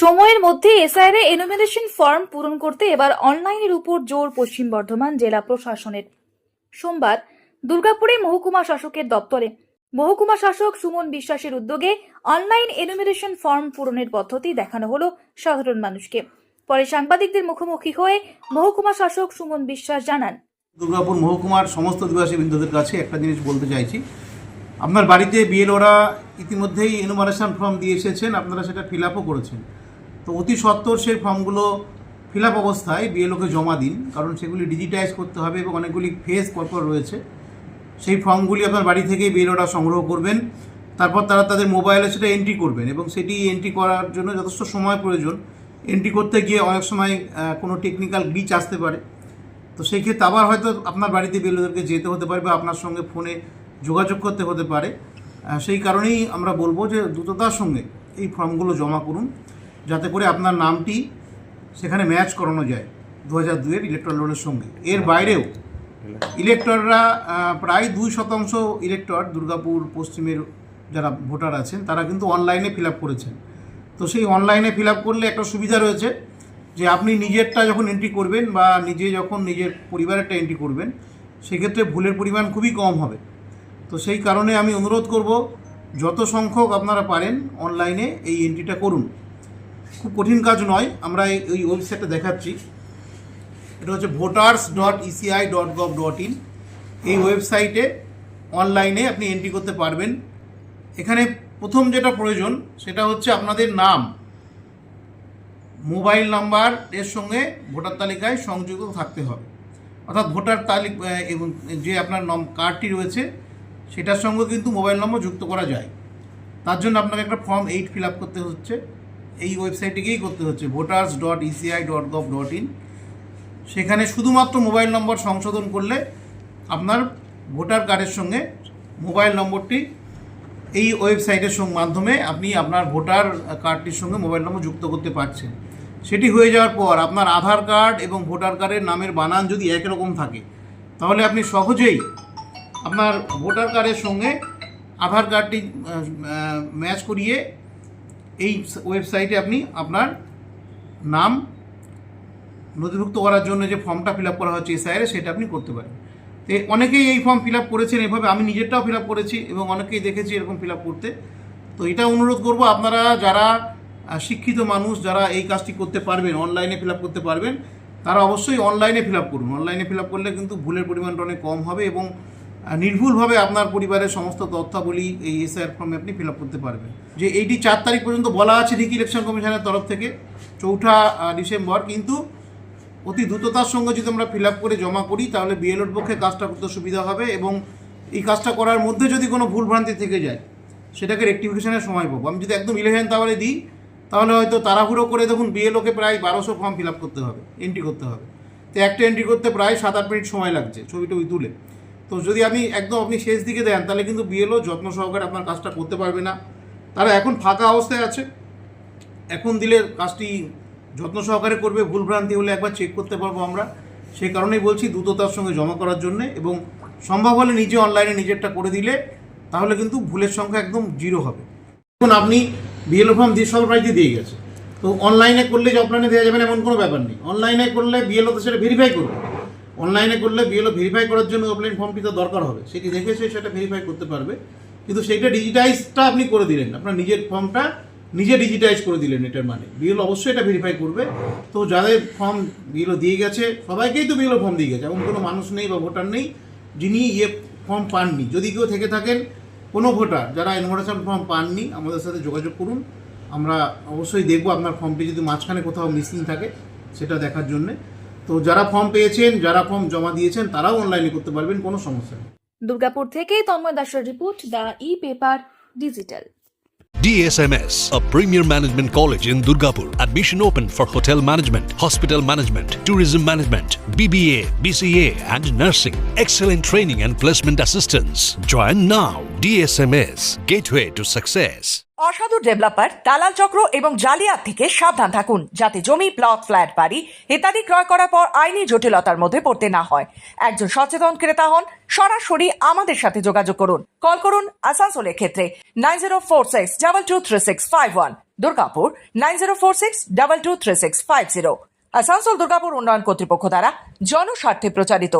সময়ের মধ্যে SIR enumeration form পূরণ করতে এবার অনলাইনের উপর জোর পশ্চিম বর্ধমান জেলা প্রশাসনের। সোমবার দুর্গাপুরে মহকুমা শাসকের দপ্তরে। মহকুমা শাসক সুমন বিশ্বাসের উদ্যোগে অনলাইন এনুমিনেশন ফর্ম পূরণের পদ্ধতি দেখানো হলো সাধারণ মানুষকে। পরে সাংবাদিকদের মুখোমুখি হয়ে মহকুমা শাসক সুমন বিশ্বাস জানান। দুর্গাপুর মহকুমার সমস্ত অধিবাসী বৃন্দদের কাছে একটা জিনিস বলতে চাইছি। আপনার বাড়িতে বিএলওরা ইতিমধ্যেই এনুমারেশন ফর্ম দিয়ে এসেছেন, আপনারা সেটা ফিল আপও করেছেন। তো অতি সত্বর সেই ফর্মগুলো ফিল আপ অবস্থায় বিএলওকে জমা দিন, কারণ সেগুলি ডিজিটাইজ করতে হবে এবং অনেকগুলি ফেজ পরপর রয়েছে। সেই ফর্মগুলি আপনার বাড়ি থেকেই বিএলওরা সংগ্রহ করবেন, তারপর তারা তাদের মোবাইলে সেটা এন্ট্রি করবেন এবং সেটি এন্ট্রি করার জন্য যথেষ্ট সময় প্রয়োজন। এন্ট্রি করতে গিয়ে অনেক সময় কোনো টেকনিক্যাল গ্লিচ আসতে পারে। তো সেই ক্ষেত্রে আবার হয়তো আপনার বাড়িতে বিএলওদেরকে যেতে হতে পারে বা আপনার সঙ্গে ফোনে যোগাযোগ করতে হতে পারে। সেই কারণেই আমরা বলব যে দ্রুততার সঙ্গে এই ফর্মগুলো জমা করুন। যাতে করে আপনার নামটি সেখানে ম্যাচ করানো যায় দু হাজার দুয়ের ইলেকট্রাল রোলের সঙ্গে। এর বাইরেও ইলেক্টররা প্রায় দুই শতাংশ ইলেক্টর দুর্গাপুর, পশ্চিমের যারা ভোটার আছেন, তারা কিন্তু অনলাইনে ফিল আপ করেছেন। তো সেই অনলাইনে ফিল আপ করলে একটা সুবিধা রয়েছে যে আপনি নিজেরটা যখন এন্ট্রি করবেন বা নিজে যখন নিজের পরিবারেরটা এন্ট্রি করবেন, সেক্ষেত্রে ভুলের পরিমাণ খুবই কম হবে। তো সেই কারণে আমি অনুরোধ করব, যত সংখ্যক আপনারা পারেন অনলাইনে এই এন্ট্রিটা করুন। খুব কঠিন কাজ নয়, আমরা এই ওয়েবসাইটটা দেখাচ্ছি। এটা হচ্ছে voters dot ECI dot gov dot in এই ওয়েবসাইটে অনলাইনে আপনি এন্ট্রি করতে পারবেন। এখানে প্রথম যেটা প্রয়োজন, সেটা হচ্ছে আপনাদের নাম। মোবাইল নাম্বার এর সঙ্গে ভোটার তালিকায় সংযুক্ত থাকতে হবে। অর্থাৎ ভোটার তালিকা এবং যে আপনার নম কার্ডটি রয়েছে, সেটার সঙ্গে কিন্তু মোবাইল নম্বর যুক্ত করা যায়। তার জন্য আপনাকে একটা ফর্ম এইট ফিল আপ করতে হচ্ছে। এই ওয়েবসাইটে গিয়েই করতে হচ্ছে voters dot ECI dot gov dot in সেখানে শুধুমাত্র মোবাইল নম্বর সংশোধন করলে আপনার ভোটার কার্ডের সঙ্গে মোবাইল নম্বরটি এই ওয়েবসাইটের মাধ্যমে আপনি আপনার ভোটার কার্ডটির সঙ্গে মোবাইল নম্বর যুক্ত করতে পারছেন। সেটি হয়ে যাওয়ার পর আপনার আধার কার্ড এবং ভোটার কার্ডের নামের বানান যদি একই রকম থাকে, তাহলে আপনি সহজেই আপনার ভোটার কার্ডের সঙ্গে আধার কার্ডটি ম্যাচ করিয়ে এই ওয়েবসাইটে আপনি আপনার নাম নথিভুক্ত করার জন্য যে ফর্মটা ফিল আপ করা হচ্ছে এসআইআরে সেটা আপনি করতে পারেন। তো অনেকেই এই ফর্ম ফিল আপ করেছেন এভাবে, আমি নিজেরটাও ফিল আপ করেছি এবং অনেকেই দেখেছি এরকম ফিল আপ করতে। তো এটা অনুরোধ করব আপনারা যারা শিক্ষিত মানুষ, যারা এই কাজটি করতে পারবেন অনলাইনে ফিল আপ করতে পারবেন, তারা অবশ্যই অনলাইনে ফিল আপ করুন। অনলাইনে ফিল আপ করলে কিন্তু ভুলের পরিমাণটা অনেক কম হবে এবং নির্ভুলভাবে আপনার পরিবারের সমস্ত তথ্যাবলী এই এসআইআর ফর্মে আপনি ফিল করতে পারবেন। যে এইটি চার তারিখ পর্যন্ত বলা আছে ঠিকই ইলেকশন কমিশনের তরফ থেকে, চৌঠা ডিসেম্বর, কিন্তু অতি দ্রুততার সঙ্গে যদি আমরা ফিল করে জমা করি, তাহলে বিএলওর পক্ষে কাজটা করতে সুবিধা হবে এবং এই কাজটা করার মধ্যে যদি কোনো ভুলভ্রান্তি থেকে যায়, সেটাকে রেক্টিফিকেশনের সময় পাবো। আমি যদি একদম ইলেভেন তাহলে দিই, তাহলে হয়তো তাড়াহুড়ো করে দেখুন বিএলওকে প্রায় বারোশো ফর্ম ফিল করতে হবে এন্ট্রি করতে হবে। তো একটা এন্ট্রি করতে প্রায় সাত আট মিনিট সময় লাগছে ছবি টবি তুলে। তো যদি আমি একদম আপনি শেষ দিকে দেন, তাহলে কিন্তু বিএলও যত্ন সহকারে আপনার কাজটা করতে পারবে না। তারা এখন ফাঁকা অবস্থায় আছে। এখন দিলে কাজটি যত্ন সহকারে করবে। ভুলভ্রান্তি হলে একবার চেক করতে পারব আমরা। সেই কারণেই বলছি, দ্রুততার সঙ্গে জমা করার জন্য এবং সম্ভব হলে নিজে অনলাইনে নিজেরটা করে দিলে তাহলে কিন্তু ভুলের সংখ্যা একদম জিরো হবে। এখন আপনি বিএলও ফর্ম দিয়ে সব রাইতে দিয়ে গেছে। তো অনলাইনে করলে যে অফলাইনে দেওয়া যাবে না, এমন কোনো ব্যাপার নেই। অনলাইনে করলে বিএলও তো সেটা ভেরিফাই করবে অনলাইনে করলে বিএলও ভেরিফাই করার জন্য অফলাইন ফর্মটি তো দরকার হবে। সেটি দেখে সে সেটা ভেরিফাই করতে পারবে। কিন্তু সেইটা ডিজিটাইজটা আপনি করে দিলেন। আপনার নিজের ফর্মটা নিজে ডিজিটাইজ করে দিলেন এটার মানে। বিএলও অবশ্যই এটা ভেরিফাই করবে। তো যাদের ফর্ম বিএলও দিয়ে গেছে, সবাইকেই তো বিএলও ফর্ম দিয়ে গেছে। এমন কোনো মানুষ নেই বা ভোটার নেই যিনি ইয়ে ফর্ম পাননি। যদি কেউ থেকে থাকেন, কোনো ভোটার যারা ইনভিটেশন ফর্ম পাননি, আমাদের সাথে যোগাযোগ করুন। আমরা অবশ্যই দেখব আপনার ফর্মটি যদি মাঝখানে কোথাও মিসিং থাকে, সেটা দেখার জন্যে। তো যারা ফর্ম পেয়েছেন যারা ফর্ম জমা দিয়েছেন তারাও অনলাইনে করতে পারবেন কোনো সমস্যা নেই দুর্গাপুর থেকে তন্ময় দাসের report the e paper digital DSMS, a premier management college in Durgapur. Admission open for hotel management, hospital management, tourism management, BBA, BCA, and nursing. Excellent training and placement assistance. Join now. DSMS, gateway to success. অসাধু developer দালাল চক্র এবং জালিয়াত থেকে সাবধান থাকুন, যাতে জমি, plot, flat, বাড়ি ইত্যাদি ক্রয় করার পর আইনি জটিলতার মধ্যে পড়তে না হয়। একজন সচেতন ক্রেতা হন, সরাসরি আমাদের সাথে যোগাযোগ করুন। কল করুন আসানসোলের ক্ষেত্রে nine zero four six, double two three six five one, Durgapur nine zero four six, double two three six five zero. Asansol, Durgapur উন্নয়ন কর্তৃপক্ষ দ্বারা জনস্বার্থে প্রচারিত।